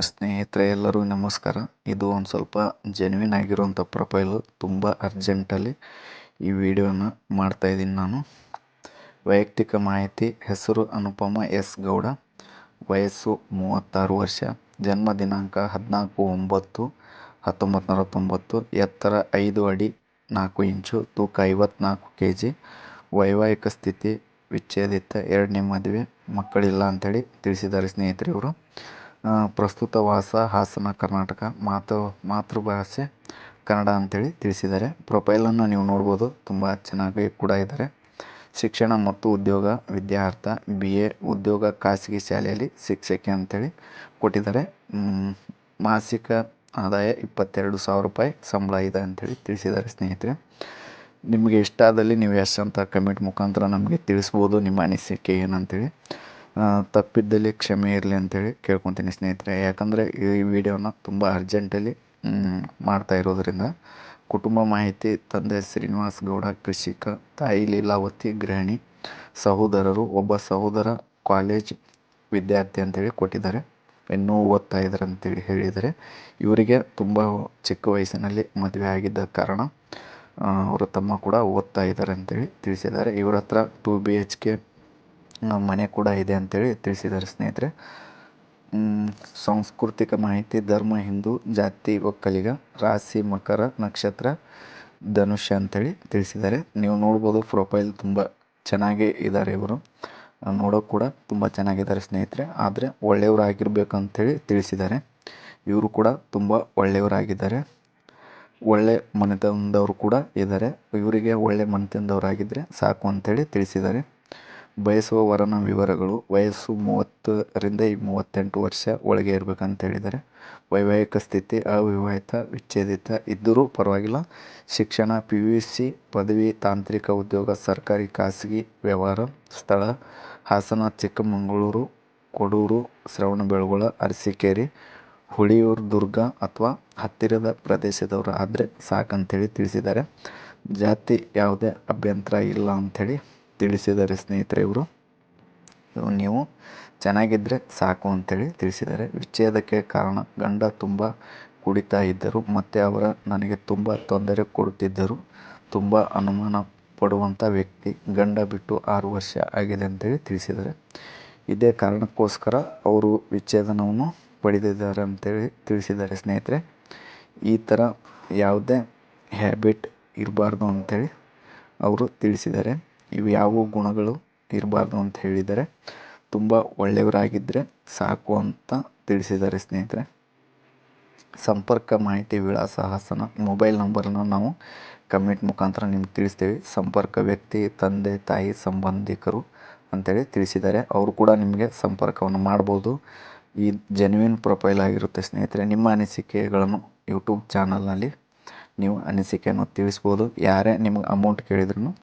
ಸ್ನೇಹಿತರೆ ಎಲ್ಲರೂ ನಮಸ್ಕಾರ. ಇದು ಒಂದು ಸ್ವಲ್ಪ ಜೆನ್ಯೂನ್ ಆಗಿರುವಂಥ ಪ್ರೊಫೈಲು ತುಂಬ ಅರ್ಜೆಂಟಲ್ಲಿ ಈ ವಿಡಿಯೋನ ಮಾಡ್ತಾ ಇದ್ದೀನಿ ನಾನು. ವೈಯಕ್ತಿಕ ಮಾಹಿತಿ, ಹೆಸರು ಅನುಪಮ ಎಸ್ ಗೌಡ, ವಯಸ್ಸು ಮೂವತ್ತಾರು ವರ್ಷ, ಜನ್ಮ ದಿನಾಂಕ ಹದಿನಾಲ್ಕು ಒಂಬತ್ತು ಹತ್ತೊಂಬತ್ತು ನೂರ ತೊಂಬತ್ತು ಎತ್ತರ ಐದು ಅಡಿ ನಾಲ್ಕು ಇಂಚು, ತೂಕ ಐವತ್ನಾಲ್ಕು ಕೆ ಜಿ ವೈವಾಹಿಕ ಸ್ಥಿತಿ ವಿಚ್ಛೇದಿತ, ಎರಡನೇ ಮದುವೆ, ಮಕ್ಕಳಿಲ್ಲ ಅಂಥೇಳಿ ತಿಳಿಸಿದ್ದಾರೆ ಸ್ನೇಹಿತರೆ ಇವರು. ಪ್ರಸ್ತುತ ವಾಸ, ಹಾಸನ ಕರ್ನಾಟಕ ಮಾತು, ಮಾತೃಭಾಷೆ ಕನ್ನಡ ಅಂತೇಳಿ ತಿಳಿಸಿದ್ದಾರೆ. ಪ್ರೊಫೈಲನ್ನು ನೀವು ನೋಡ್ಬೋದು, ತುಂಬ ಚೆನ್ನಾಗಿ ಕೂಡ ಇದ್ದಾರೆ. ಶಿಕ್ಷಣ ಮತ್ತು ಉದ್ಯೋಗ, ವಿದ್ಯಾರ್ಥ ಬಿ ಎ ಉದ್ಯೋಗ, ಖಾಸಗಿ ಶಾಲೆಯಲ್ಲಿ ಶಿಕ್ಷಕಿ ಅಂತೇಳಿ ಕೊಟ್ಟಿದ್ದಾರೆ. ಮಾಸಿಕ ಆದಾಯ ಇಪ್ಪತ್ತೆರಡು ಸಾವಿರ ರೂಪಾಯಿ, ಸಂಬಳ ಇದೆ ಅಂತೇಳಿ ತಿಳಿಸಿದ್ದಾರೆ ಸ್ನೇಹಿತರೆ. ನಿಮಗೆ ಇಷ್ಟ ಆದಲ್ಲಿ ನೀವು ಎಷ್ಟು ಅಂತ ಕಮೆಂಟ್ ಮುಖಾಂತರ ನಮಗೆ ತಿಳಿಸ್ಬೋದು, ನಿಮ್ಮ ಅನಿಸಿಕೆ ಏನಂತೇಳಿ. ತಪ್ಪಿದ್ದಲ್ಲಿ ಕ್ಷಮೆ ಇರಲಿ ಅಂತೇಳಿ ಕೇಳ್ಕೊತೀನಿ ಸ್ನೇಹಿತರೆ. ಯಾಕಂದರೆ ಈ ವಿಡಿಯೋನ ತುಂಬ ಅರ್ಜೆಂಟಲ್ಲಿ ಮಾಡ್ತಾ ಇರೋದರಿಂದ ಕುಟುಂಬ ಮಾಹಿತಿ, ತಂದೆ ಶ್ರೀನಿವಾಸ್ ಗೌಡ, ಕೃಷಿಕ, ತಾಯಿ ಲೀಲಾವತಿ, ಗೃಹಿಣಿ, ಸಹೋದರರು, ಒಬ್ಬ ಸಹೋದರ, ಕಾಲೇಜ್ ವಿದ್ಯಾರ್ಥಿ ಅಂತೇಳಿ ಕೊಟ್ಟಿದ್ದಾರೆ. ಇನ್ನೂ ಓದ್ತಾ ಇದ್ದಾರೆ ಅಂತೇಳಿ ಹೇಳಿದ್ದಾರೆ. ಇವರಿಗೆ ತುಂಬ ಚಿಕ್ಕ ವಯಸ್ಸಿನಲ್ಲಿ ಮದುವೆ ಆಗಿದ್ದ ಕಾರಣ ಅವರು ತಮ್ಮ ಕೂಡ ಓದ್ತಾ ಇದ್ದಾರೆ ಅಂತೇಳಿ ತಿಳಿಸಿದ್ದಾರೆ. ಇವರ ಹತ್ರ ಟು ಬಿ ಎಚ್ ಕೆ ಮನೆ ಕೂಡ ಇದೆ ಅಂತೇಳಿ ತಿಳಿಸಿದ್ದಾರೆ ಸ್ನೇಹಿತರೆ. ಸಾಂಸ್ಕೃತಿಕ ಮಾಹಿತಿ, ಧರ್ಮ, ಹಿಂದೂ, ಜಾತಿ, ಒಕ್ಕಲಿಗ, ರಾಶಿ, ಮಕರ, ನಕ್ಷತ್ರ ಧನುಷ್ಯ ಅಂತೇಳಿ ತಿಳಿಸಿದ್ದಾರೆ. ನೀವು ನೋಡ್ಬೋದು ಪ್ರೊಫೈಲ್ ತುಂಬ ಚೆನ್ನಾಗಿ ಇದ್ದಾರೆ ಇವರು. ನೋಡೋಕೆ ಕೂಡ ತುಂಬ ಚೆನ್ನಾಗಿದ್ದಾರೆ ಸ್ನೇಹಿತರೆ. ಆದರೆ ಒಳ್ಳೆಯವರಾಗಿರ್ಬೇಕಂತೇಳಿ ತಿಳಿಸಿದ್ದಾರೆ. ಇವರು ಕೂಡ ತುಂಬ ಒಳ್ಳೆಯವರಾಗಿದ್ದಾರೆ. ಒಳ್ಳೆ ಮನೆತನದವರು ಕೂಡ ಇದ್ದಾರೆ. ಇವರಿಗೆ ಒಳ್ಳೆ ಮನೆತನದವರಾಗಿದ್ದರೆ ಸಾಕು ಅಂತೇಳಿ ತಿಳಿಸಿದ್ದಾರೆ. ಬಯಸುವ ವರನ ವಿವರಗಳು ವಯಸ್ಸು ಮೂವತ್ತರಿಂದ ಮೂವತ್ತೆಂಟು ವರ್ಷ ಒಳಗೆ ಅಂತ ಹೇಳಿದ್ದಾರೆ. ವೈವಾಹಿಕ ಸ್ಥಿತಿ, ಅವಿವಾಹಿತ, ವಿಚ್ಛೇದಿತ ಇದ್ದರೂ ಪರವಾಗಿಲ್ಲ. ಶಿಕ್ಷಣ ಪಿ ಯು ಸಿ ಪದವಿ, ತಾಂತ್ರಿಕ ಉದ್ಯೋಗ, ಸರ್ಕಾರಿ, ಖಾಸಗಿ ವ್ಯವಹಾರ, ಸ್ಥಳ, ಹಾಸನ, ಚಿಕ್ಕಮಗಳೂರು, ಕೊಡೂರು, ಶ್ರವಣಬೆಳಗೊಳ, ಅರಸೀಕೆರೆ, ಹುಳಿಯೂರು, ದುರ್ಗ ಅಥವಾ ಹತ್ತಿರದ ಪ್ರದೇಶದವರು ಆದರೆ ಸಾಕಂತೇಳಿ ತಿಳಿಸಿದ್ದಾರೆ. ಜಾತಿ ಯಾವುದೇ ಅಭ್ಯಂತರ ಇಲ್ಲ ಅಂಥೇಳಿ ತಿಳಿಸಿದ್ದಾರೆ ಸ್ನೇಹಿತರೆ ಇವರು. ನೀವು ಚೆನ್ನಾಗಿದ್ದರೆ ಸಾಕು ಅಂತೇಳಿ ತಿಳಿಸಿದ್ದಾರೆ. ವಿಚ್ಛೇದಕ್ಕೆ ಕಾರಣ ಗಂಡ ತುಂಬ ಕುಡಿತಾ ಇದ್ದರು, ಮತ್ತು ಅವರ ನನಗೆ ತುಂಬ ತೊಂದರೆ ಕೊಡುತ್ತಿದ್ದರು. ತುಂಬ ಅನುಮಾನ ಪಡುವಂಥ ವ್ಯಕ್ತಿ ಗಂಡ ಬಿಟ್ಟು ಆರು ವರ್ಷ ಆಗಿದೆ ಅಂತೇಳಿ ತಿಳಿಸಿದ್ದಾರೆ. ಇದೇ ಕಾರಣಕ್ಕೋಸ್ಕರ ಅವರು ವಿಚ್ಛೇದನವನ್ನು ಪಡೆದಿದ್ದಾರೆ ಅಂತೇಳಿ ತಿಳಿಸಿದ್ದಾರೆ ಸ್ನೇಹಿತರೆ. ಈ ಥರ ಯಾವುದೇ ಹ್ಯಾಬಿಟ್ ಇರಬಾರ್ದು ಅಂತೇಳಿ ಅವರು ತಿಳಿಸಿದ್ದಾರೆ. ಇವು ಯಾವ ಗುಣಗಳು ಇರಬಾರ್ದು ಅಂತ ಹೇಳಿದ್ದಾರೆ ತುಂಬ ಒಳ್ಳೆಯವರಾಗಿದ್ದರೆ ಸಾಕು ಅಂತ ತಿಳಿಸಿದ್ದಾರೆ ಸ್ನೇಹಿತರೆ. ಸಂಪರ್ಕ, ಮಾಹಿತಿ, ವಿಳಾಸ, ಹಾಸನ, ಮೊಬೈಲ್ ನಂಬರನ್ನು ನಾವು ಕಮೆಂಟ್ ಮುಖಾಂತರ ನಿಮ್ಗೆ ತಿಳಿಸ್ತೀವಿ. ಸಂಪರ್ಕ ವ್ಯಕ್ತಿ, ತಂದೆ, ತಾಯಿ, ಸಂಬಂಧಿಕರು ಅಂತೇಳಿ ತಿಳಿಸಿದ್ದಾರೆ. ಅವರು ಕೂಡ ನಿಮಗೆ ಸಂಪರ್ಕವನ್ನು ಮಾಡ್ಬೋದು. ಈ ಜೆನ್ಯೂನ್ ಪ್ರೊಫೈಲ್ ಆಗಿರುತ್ತೆ ಸ್ನೇಹಿತರೆ. ನಿಮ್ಮ ಅನಿಸಿಕೆಗಳನ್ನು ಯೂಟ್ಯೂಬ್ ಚಾನಲ್ನಲ್ಲಿ ನೀವು ಅನಿಸಿಕೆಯನ್ನು ತಿಳಿಸ್ಬೋದು. ಯಾರೇ ನಿಮ್ಗೆ ಅಮೌಂಟ್ ಕೇಳಿದ್ರು